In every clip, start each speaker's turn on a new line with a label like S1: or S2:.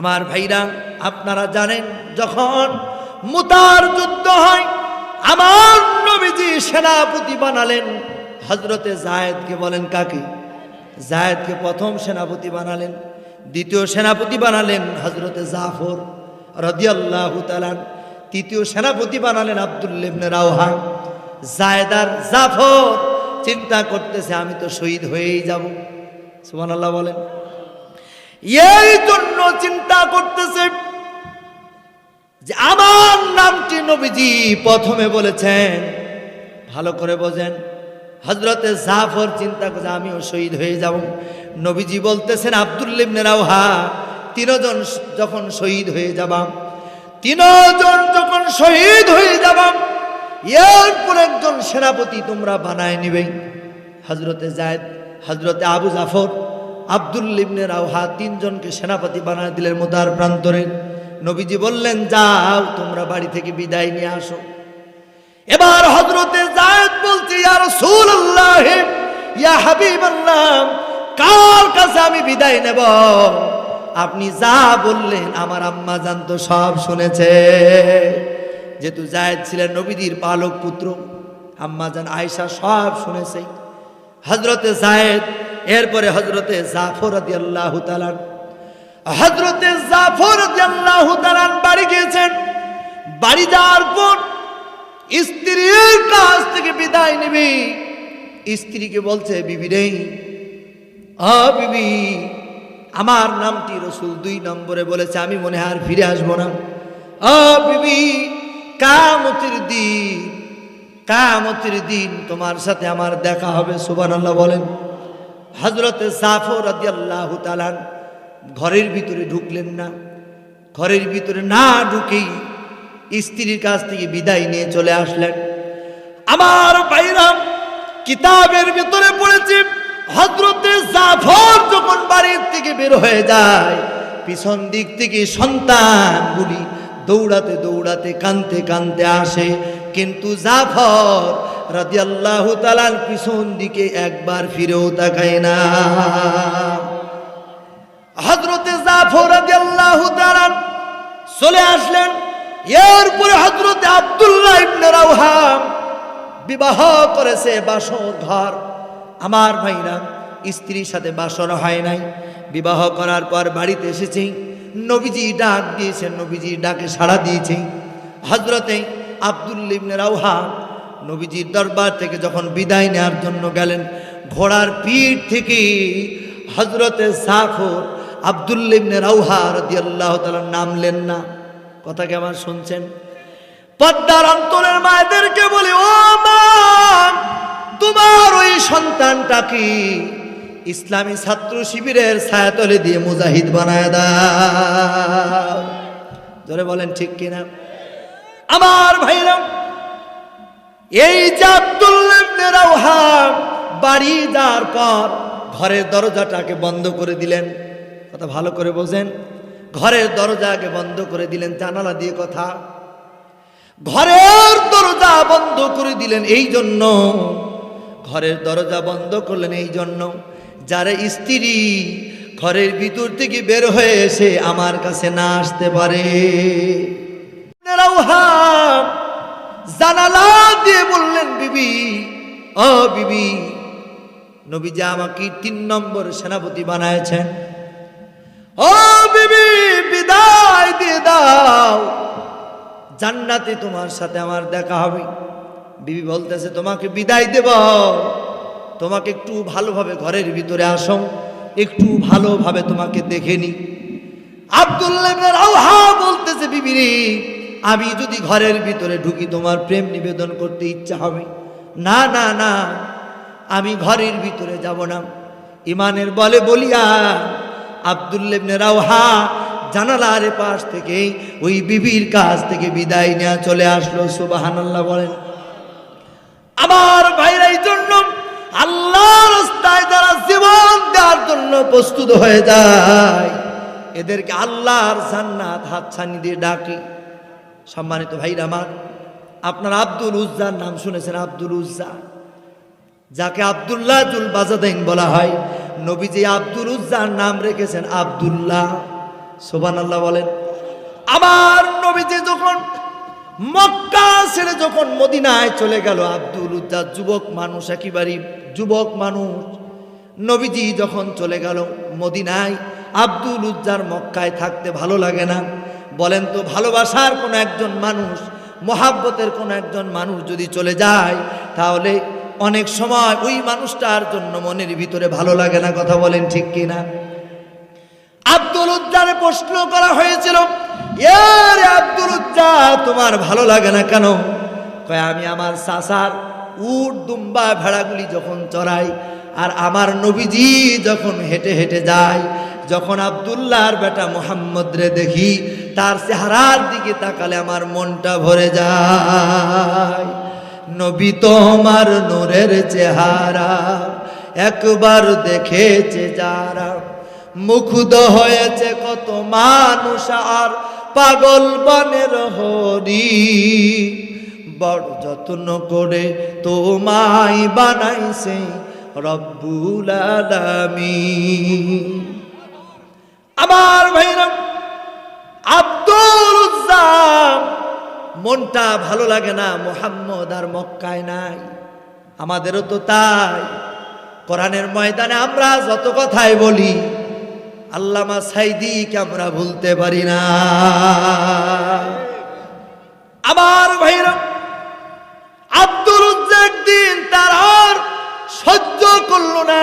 S1: আমার ভাইরা, আপনারা জানেন, যখন মুতার যুদ্ধ হয়, আমার নবীজি সেনাপতি বানালেন। হজরতে জায়েদকে বলেন কাকে? জায়েদকে প্রথম সেনাপতি বানালেন, দ্বিতীয় সেনাপতি বানালেন হজরতে জাফর রদিয়াল্লাহু তালান তৃতীয় সেনাপতি বানালেন আবদুল্লেবনে রাওহা। জায়দার জাফর চিন্তা করতেছে, আমি তো শহীদ হয়েই যাব। সুমান আল্লাহ বলেন। এই জন্য চিন্তা করতেছে যে আমার নামটি নবীজি প্রথমে বলেছেন। ভালো করে বোঝেন। হজরতে জাফর চিন্তা করছে আমিও শহীদ হয়ে যাব। নবীজি বলতেছেন আবদুল্লিবনে রাওহা, তিনজন যখন শহীদ হয়ে যাবাম তিনজন যখন শহীদ হয়ে যাবাম এরপর একজন সেনাপতি তোমরা বানায় নিবে। হজরতে জায়দ হজরতে আবু জাফর আবদুল্লিবনে রাওহা তিনজনকে সেনাপতি বানায় দিলেন মোদার প্রান্তরে। নবীজি বললেন, যাও, তোমরা বাড়ি থেকে বিদায় নিয়ে আসো। এবার হজরতে জায়দ বলছে, ইয়া রাসূলুল্লাহ, ইয়া হাবিবাল্লাহ, কার কাছে আমি বিদায় নেব? আপনি যা বললেন, আমার আম্মা জান তো সব শুনেছে। যেহেতু জায়দ ছিলেন নবীজির পালক পুত্র, আম্মা জান আয়েশা সব শুনেছে। হজরতে জায়দ এরপরে হজরতে জাফর তাআলা হজরতে জাফর তাআলা বাড়ি গিয়েছেন। বাড়ি যাওয়ার পর স্ত্রীর কাছ থেকে বিদায় নিবি। স্ত্রীকে বলছে, বিবি আ, বিবি, আমার নামটি রসুল দুই নম্বরে বলেছে, আমি মনে আর ফিরে আসব না। বিবি কামতির দিন কামতির দিন তোমার সাথে আমার দেখা হবে সুবান আল্লাহ বলেন। হজরতে রাদি আল্লাহ তালান ঘরের ভিতরে ঢুকলেন না। ঘরের ভিতরে না ঢুকেই স্ত্রীর কাছ থেকে বিদায় নিয়ে চলে আসলেন। আমার বাইরাম কিতাবের ভিতরে পড়েছি হজরতে জাফর যখন বাড়ির থেকে বের হয়ে যায়, পিছন দিক থেকে সন্তানগুলি দৌড়াতে দৌড়াতে কানতে কানতে আসে। কিন্তু জাফর রাদিয়াল্লাহু তাআলার পিছন দিকে একবার ফিরেও তাকায় না। হজরতে জাফর রাদিয়াল্লাহু তাআলা চলে আসলেন। এরপরে হজরতে আব্দুল্লাহ ইবনে রাওহা বিবাহ করেছে, বাসর ঘর। আমার ভাইরা, স্ত্রীর সাথে বাসর হয় নাই। বিবাহ করার পর বাড়িতে এসেছি। নবীজি ডাক দিয়েছে নবীজি ডাকে সাড়া দিয়েছে হজরতে আব্দুল্লা ইবনে রাওহা নবীজির দরবার থেকে যখন বিদায় নেওয়ার জন্য গেলেন, ঘোড়ার পিঠ থেকে হজরতে সাফর আব্দুল্লা ইবনে রাওহা রাদিয়াল্লাহু তাআলা নামলেন না। কথা কি আমার শুনছেন? পদ্মার অন্তরের মায়েদেরকে বলি, ও মা, তোমার ওই সন্তানটা কি? ইসলামী ছাত্র শিবিরের ছায়াতলে দিয়ে মুজাহিদ বানায় দাও। ধরে বলেন ঠিক কিনা? আমার ভাইরা এই যে আব্দুল্লাহ বাড়ি যাওয়ার পর ঘরের দরজাটাকে বন্ধ করে দিলেন। কথা ভালো করে বোঝেন। ঘরের দরজাকে বন্ধ করে দিলেন, জানালা দিয়ে কথা। ঘরের দরজা বন্ধ করে দিলেন এই জন্য। ঘরের দরজা বন্ধ করলেন এই জন্য। যারা স্ত্রী ঘরের ভিতর থেকে বের হয়ে এসে আমার কাছে না আসতে পারে। জানালা দিয়ে বললেন, বিবি, ও বিবি, নবীজা আমাকে তিন নম্বর সেনাপতি বানায়ছেন। ও বিবি, বিদায় দিয়ে দাও। জান্নাতে তোমার সাথে আমার দেখা হবে। বিবি বলতেছে, তোমাকে বিদায় দেব। তোমাকে একটু ভালোভাবে ঘরের ভিতরে আসো। একটু ভালোভাবে তোমাকে দেখে নি। আবদুল্লাহ বলতেছে, বিবি রে আমি যদি ঘরের ভিতরে ঢুকি, তোমার প্রেম নিবেদন করতে ইচ্ছা হবে। না না না, আমি ঘরের ভিতরে যাব না। ইমানের বলে বলিয়া আবদুল্লেবনে রাওহা জানালার পাশ থেকে ওই বিবির কাছ থেকে বিদায় নেওয়া চলে আসলো সুবাহান্লাহ বলেন। আমার ভাইরা এই জন্য আল্লাহ রাস্তায় যারা জীবন দেওয়ার জন্য প্রস্তুত হয়ে যায়, এদেরকে আল্লাহর জান্নাত হাতছানি দিয়ে ডাকি। সম্মানিত ভাইরা আমার, আপনার আব্দুল উজ্জার নাম শুনেছেন, আব্দুল উজ্জা। যাকে আবদুল্লাহ জুল বাজাদাইন বলা হয়, নবীজি আব্দুল উজ্জার নাম রেখেছেন আবদুল্লাহ। সোবান আল্লাহ বলেন, আমার নবীজি যখন মক্কা ছেড়ে যখন মদিনায় চলে গেল, আব্দুল উজ্জা যুবক মানুষ, একেবারেই যুবক মানুষ, নবীজি যখন চলে গেল মদিনায়, আব্দুল উজ্জার মক্কায় থাকতে ভালো লাগে না। বলেন তো, ভালোবাসার কোনো একজন মানুষ, মহাব্বতের কোনো একজন মানুষ যদি চলে যায়, তাহলে অনেক সময় ওই মানুষটার জন্য মনের ভিতরে ভালো লাগে না, কথা বলেন ঠিক কিনা? আব্দুল উজ্জারে প্রশ্ন করা হয়েছিল আব্দুল উজ্জা, তোমার ভালো লাগে না কেন? কয়, আমি আমার সাসার উট, দুম্বা, ভেড়াগুলি যখন চড়াই, আর আমার নবীজি যখন হেঁটে হেঁটে যায়, যখন আবদুল্লাহর বেটা মোহাম্মদ রে দেখি তার চেহারার দিকে তাকালে আমার মনটা ভরে যায়। নবী তোমার নূরের চেহারা একবার দেখেছে যারা। মুগ্ধ হয়েছে কত মানুষ আর পাগল বনের হরি। বড় যত্ন করে তোমায় বানাইছে রব্বুল আলামিন। আমার ভাইরা আব্দুল মনটা ভালো লাগে না, মোহাম্মদ আর মক্কায় নাই। আমাদেরও তো তাই। কোরআনের ময়দানে আমরা যত কথাই বলি, আল্লামা সাইদিকে আমরা ভুলতে পারি না। আমার ভাইরা, আব্দুল একদিন তার আর সহ্য করল না।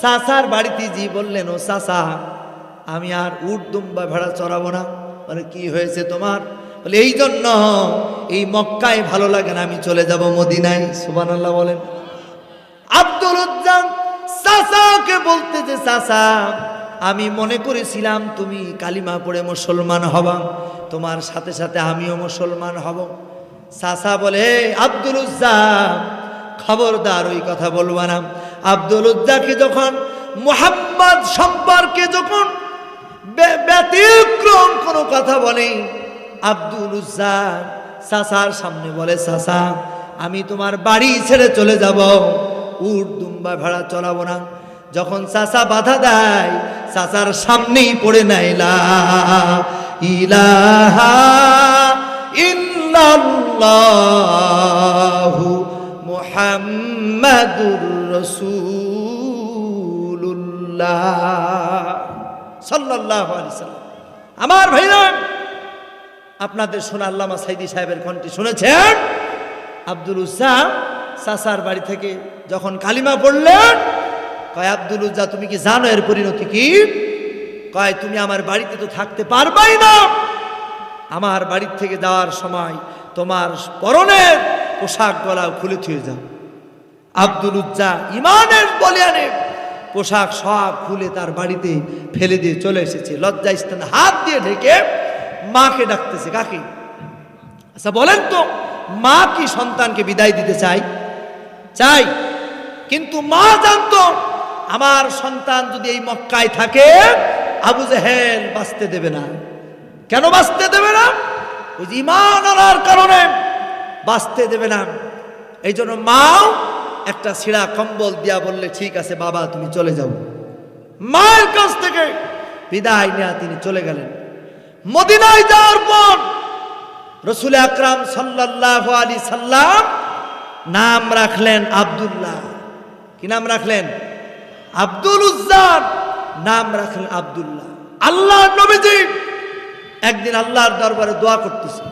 S1: সাসার বাড়িতে জি বললেন, ও সাসা আমি আর উট দুম্বা ভেড়া চড়াবো না। বলে, কি হয়েছে তোমার? বলে, এই জন্য এই মক্কায় ভালো লাগে না, আমি চলে যাব মদিনায়। সুবান আল্লাহ বলেন। আব্দুল উজ্জাম চাচাকে বলতে যে, চাচা, আমি মনে করেছিলাম তুমি কালিমা পড়ে মুসলমান হবা, তোমার সাথে সাথে আমিও মুসলমান হব। চাচা বলে "হে আব্দুল উজ্জাম খবরদার, ওই কথা বলবা না। আব্দুল উজ্জাকে যখন মোহাম্মদ সম্পর্কে যখন ব্যতিক্রম কোনো কথা বলে। আব্দুল উজ্জা চাচার সামনে বলে, চাচা, আমি তোমার বাড়ি ছেড়ে চলে যাব। উট দুম্বা ভেড়া চলাবো না। যখন চাচা বাধা দেয়, চাচার সামনেই পড়ে নাইলা ইলাহা ইল্লাল্লাহু মুহাম্মাদুর রাসূলুল্লাহ। সাল্লাম। আমার ভাইরা, আপনাদের শোনা আল্লামা সাইদি সাহেবের কণ্ঠে শুনেছেন? আব্দুল উজ্জা সাসার বাড়ি থেকে যখন কালিমা পড়লেন, কয়, আব্দুল উজ্জা তুমি কি জানো এর পরিণতি কি? কয়, তুমি আমার বাড়িতে তো থাকতে পারবাই না। আমার বাড়ির থেকে যাওয়ার সময় তোমার পরনের পোশাক গলা খুলে থুয়ে যাও। আব্দুল উজ্জা ইমানের বলিয়ানে পোশাক সব খুলে তার বাড়িতে ফেলে দিয়ে চলে এসেছে। লজ্জা স্থানে হাত দিয়ে ঢেকে মাকে ডাকতেছে, কাকে আচ্ছা বলেন তো, মা কি সন্তানকে বিদায় দিতে চাই চাই, কিন্তু মা জানতো আমার সন্তান যদি এই মক্কায় থাকে, আবু জেহেল বাঁচতে দেবে না। কেন বাঁচতে দেবে না? ওই ইমান আনার কারণে বাঁচতে দেবে না। এই জন্য মাও একটা ছিঁড়া কম্বল দিয়া বললে ঠিক আছে বাবা তুমি চলে যাও। মায়ের কাছ থেকে বিদায় নেয়া তিনি চলে গেলেন। মদিনায় যাওয়ার পর রসুল আকরাম সাল্লাহ আলী সাল্লাম নাম রাখলেন আব্দুল্লাহ। কি নাম রাখলেন? আব্দুল উজ্জান নাম রাখলেন আব্দুল্লাহ। আল্লাহ নবীজি একদিন আল্লাহর দরবারে দোয়া করতেছে।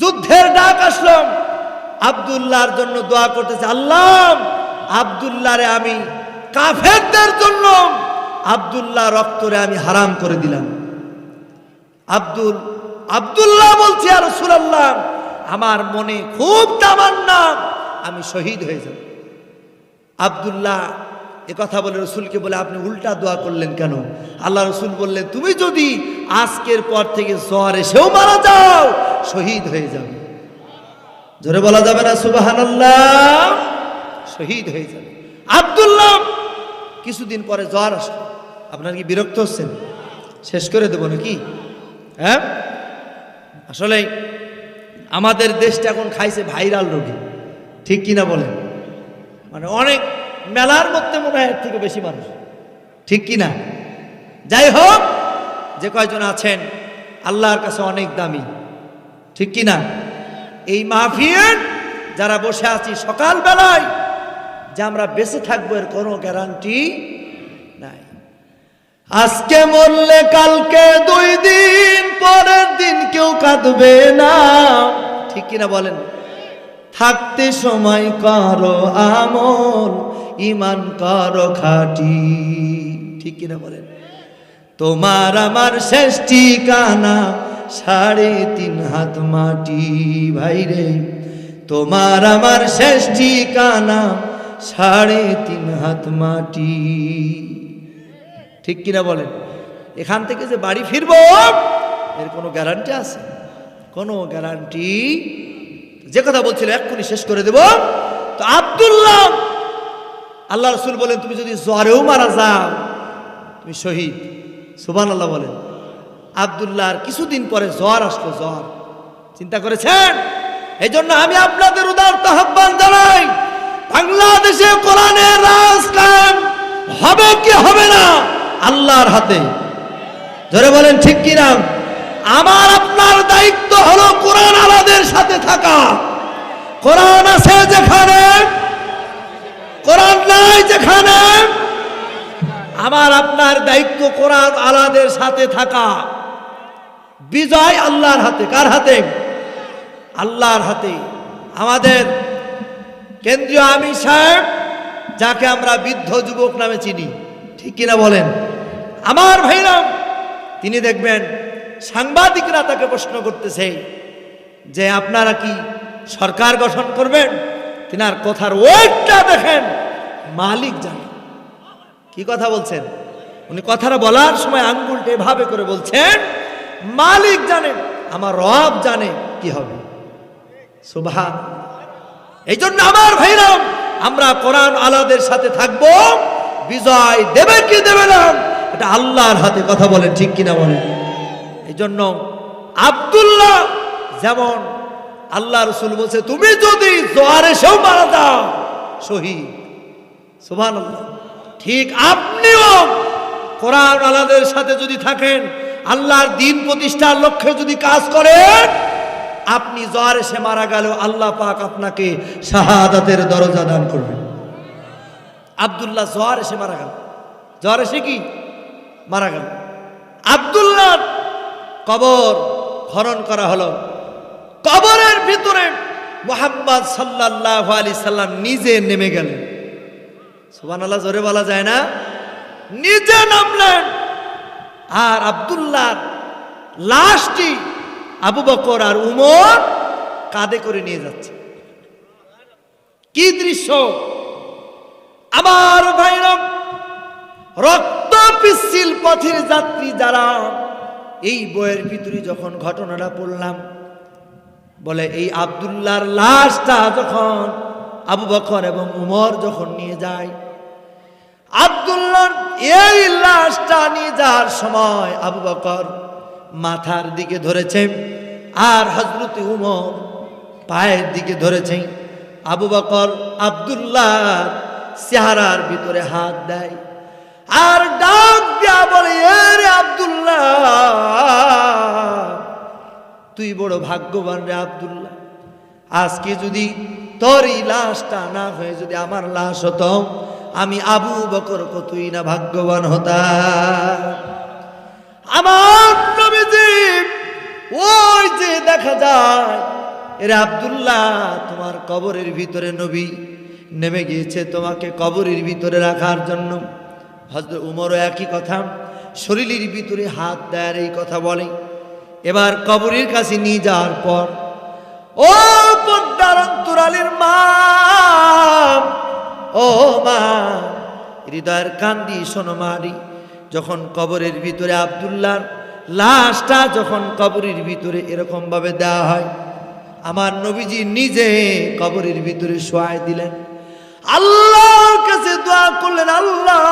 S1: যুদ্ধের ডাক আসলো। আব্দুল্লাহর জন্য দোয়া করতেছে, আল্লাহ, আব্দুল্লাহরে আমি কাফেরদের জন্য আব্দুল্লাহ রক্তরে আমি হারাম করে দিলাম। আব্দুল, আব্দুল্লাহ বলছি আর রসুলাল্লাহ, আমার মনে খুব তামান্না, আমি শহীদ হয়ে যাব। আব্দুল্লাহ এ কথা বলে রসুলকে বলে, আপনি উল্টা দোয়া করলেন কেন? আল্লাহ রসুল বললেন, তুমি যদি আজকের পর থেকে জ্বর এসেও মারা যাও, শহীদ হয়ে যাবে। জোরে বলা যাবে না সুবাহান শহীদ হয়ে যাবে। আব্দুল্লাহ! কিছুদিন পরে জ্বর আসলো আপনার কি বিরক্ত হচ্ছেন? শেষ করে দেবো নাকি? হ্যাঁ? আসলে আমাদের দেশটা এখন খাইছে ভাইরাল রোগী। ঠিক কিনা বলেন? মানে অনেক মেলার মধ্যে মনে হয় থেকে বেশি মানুষ। ঠিক কিনা? যাই হোক, যে কয়জন আছেন, আল্লাহর কাছে অনেক দামি। ঠিক কি না এই মাহফিল যারা বসে আছি সকালবেলায়, যে আমরা বেঁচে থাকব এর কোনো গ্যারান্টি নাই। আজকে মরলে কালকে দুই দিন, পরের দিন কেউ কাঁদবে না। ঠিক কিনা বলেন? থাকতে সময় করো আমল ইমান করো খাটি। ঠিক কিনা বলেন? তোমার আমার শেষ ঠিকানা সাড়ে তিন হাত মাটি ভাইরে তোমার আমার শেষ ঠিকানা সাড়ে তিন হাত মাটি। ঠিক কিনা বলেন? এখান থেকে যে বাড়ি ফিরবো, এর কোনো গ্যারান্টি আছে? কোনো গ্যারান্টি যে কথা বলছিল, এক্ষুনি শেষ করে দেব। তো আব্দুল্লাহ, আল্লাহ রসুল বলেন, তুমি যদি জ্বরেও মারা যাও, তুমি শহীদ। সুবান আল্লাহ বলেন। আবদুল্লাহর কিছুদিন পরে জ্বর আসলো, জ্বর। চিন্তা করেছেন? এই জন্য আমি আপনাদের উদারত আহ্বান জানাই, বাংলাদেশে কোরআনের রাজ কায়েম হবে কি হবে না, আল্লাহর হাতে। ধরে বলেন, ঠিক কিনা আমার, আপনার দায়িত্ব হলো কোরআন আলাদের সাথে থাকা। কোরআন আছে যেখানে, কোরআন নাই যেখানে। আমার, আপনার দায়িত্ব কোরআন আলাদের সাথে থাকা। বিজয় আল্লাহর হাতে, কার হাতে? আল্লাহর হাতে। আমাদের কেন্দ্রীয় আমি সাহেব, যাকে আমরা বৃদ্ধ যুবক নামে চিনি, ঠিক কিনা বলেন? আমার ভাইরাম তিনি দেখবেন সাংবাদিকরা তাকে প্রশ্ন করতেছে যে, আপনারা কি সরকার গঠন করবেন? তিনার কথার ওয়েটটা দেখেন, মালিক জানে। কি কথা বলছেন? উনি কথাটা বলার সময় আঙ্গুলটা এভাবে করে বলছেন মালিক জানে, আমার রব জানে কি হবে। সুভান এই জন্য আমার ভাইরাম, আমরা কোরআন আলাদের সাথে থাকব, বিজয় দেবে কি দেবে না, এটা আল্লাহর হাতে কথা বলেন, ঠিক কিনা বলেন? এই জন্য আবদুল্লাহ যেমন আল্লাহ রসুল বলছে, তুমি যদি জোয়ারে সেও মারা দাও শহীদ। সুভান ঠিক আপনিও কোরআন আলাদের সাথে যদি থাকেন আল্লাহর দিন প্রতিষ্ঠার লক্ষ্যে যদি কাজ করেন, আপনি জ্বর এসে মারা গেল আল্লাহ পাক আপনাকে শাহাদাতের দরজা দান করবেন। আবদুল্লাহ জ্বর এসে মারা গেল। জ্বর এসে কি? মারা গেল। আবদুল্লাহ কবর খনন করা হলো। কবরের ভিতরে মোহাম্মদ সাল্লাহ আলি সাল্লাম নিজে নেমে গেলেন। সুবান আল্লাহ জোরে বলা যায় না? নিজে নামলেন। আর আবদুল্লাহ লাশটি আবু বকর আর উমর কাঁধে করে নিয়ে যাচ্ছে। কি দৃশ্য? আমার ভাইরাম, রক্ত পিচ্ছিল পথের যাত্রী যারা, এই বইয়ের ভিতরে যখন ঘটনাটা পড়লাম, বলে এই আবদুল্লাহর লাশটা যখন আবু বকর এবং উমর যখন নিয়ে যায় আবদুল্লাহ এই লাশটা নিয়ে যাওয়ার সময় আবু বকর মাথার দিকে ধরেছে আর হজরত উমর পায়ের দিকে ধরেছে। আবু বকর আবদুল্লাহ চেহারার ভিতরে হাত দেয় আর ডাক দিয়া বলে, "এ রে আবদুল্লাহ, তুই বড় ভাগ্যবান রে আবদুল্লাহ। আজকে যদি তোর এই লাশটা না হয়ে যদি আমার লাশ হতো আমি আবু বকর কতই না ভাগ্যবান হতাম। আমার নবীজি, ওই যে দেখা যায়, এরা আব্দুল্লাহ, তোমার কবরের ভিতরে নবী নেমে গিয়েছে তোমাকে কবরের ভিতরে রাখার জন্য। হজরত উমরও একই কথা, শরীরের ভিতরে হাত দেয়ার এই কথা বলে। এবার কবরের কাছে নিয়ে যাওয়ার পর, ও পদ্মার অন্তরালের মা, ও মা হৃদয়ের কান্দি সোনমারি যখন কবরের ভিতরে আবদুল্লাহর লাশটা যখন কবরের ভিতরে এরকম ভাবে দেওয়া হয়, আমার নবীজি নিজে কবরের ভিতরে শোয়াই দিলেন। আল্লাহর কাছে দোয়া করলেন, আল্লাহ,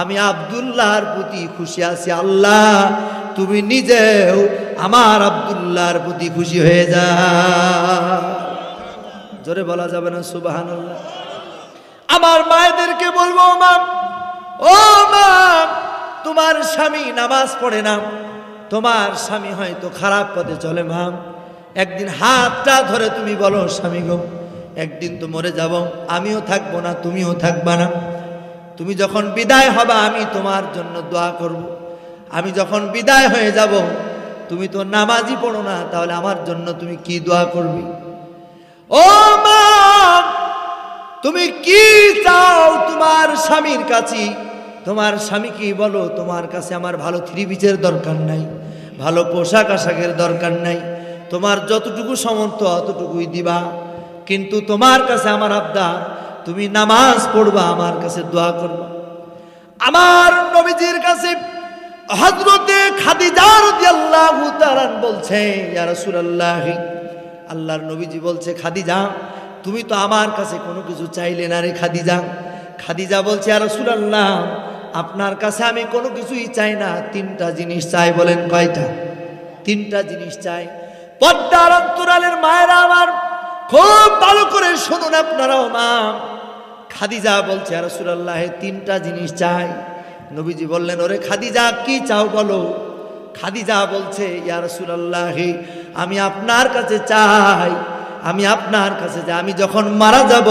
S1: আমি আবদুল্লাহর প্রতি খুশি আছি, আল্লাহ, তুমি নিজেও আমার আবদুল্লাহর প্রতি খুশি হয়ে যা। জোরে বলা যাবে না সুবাহান আমার মায়েদেরকে বলব, মা, ও মা, তোমার স্বামী নামাজ পড়ে না। তোমার স্বামী হয়তো খারাপ পথে চলে, মা। একদিন হাতটা ধরে তুমি বলো, স্বামী গো, একদিন তো মরে যাব। আমিও থাকব না, তুমিও থাকবা না। তুমি যখন বিদায় হবা, আমি তোমার জন্য দোয়া করব। আমি যখন বিদায় হয়ে যাব, তুমি তো নামাজই পড়ো না, তাহলে আমার জন্য তুমি কি দোয়া করবি? ও মা তুমি কি চাও তোমার স্বামীর কাছে? তোমার স্বামী কি বলো, তোমার কাছে আমার ভালো থ্রি পিচের দরকার নাই, ভালো পোশাক আশাকের দরকার নাই, তোমার যতটুকু সমর্থ অতটুকুই দিবা। কিন্তু তোমার কাছে আমার আবদা, তুমি নামাজ পড়বা, আমার কাছে দোয়া করবা। আমার নবীজির কাছে হজরতে খাদিজা রাদিয়াল্লাহু তাআলা বলছে আল্লাহর নবীজি বলছে, খাদিজা তুমি তো আমার কাছে কোনো কিছু চাইলে না রে খাদিজা। খাদিজা বলছে ইয়া রাসূলুল্লাহ, আপনার কাছে আমি কোনো কিছুই চাই না। তিনটা জিনিস চাই বলেন কয়টা? তিনটা জিনিস চাই। পদ্মার অন্তরালের মায়েরা আমার খুব ভালো করে শুনুন আপনারাও মা। খাদিজা বলছে আর সুরাল্লাহে তিনটা জিনিস চাই। নবীজি বললেন, ওরে খাদিজা, কি চাও বলো? খাদিজা বলছে, ইয়া রাসূলুল্লাহি, আমি আপনার কাছে চাই। আমি আপনার কাছে যে আমি যখন মারা যাব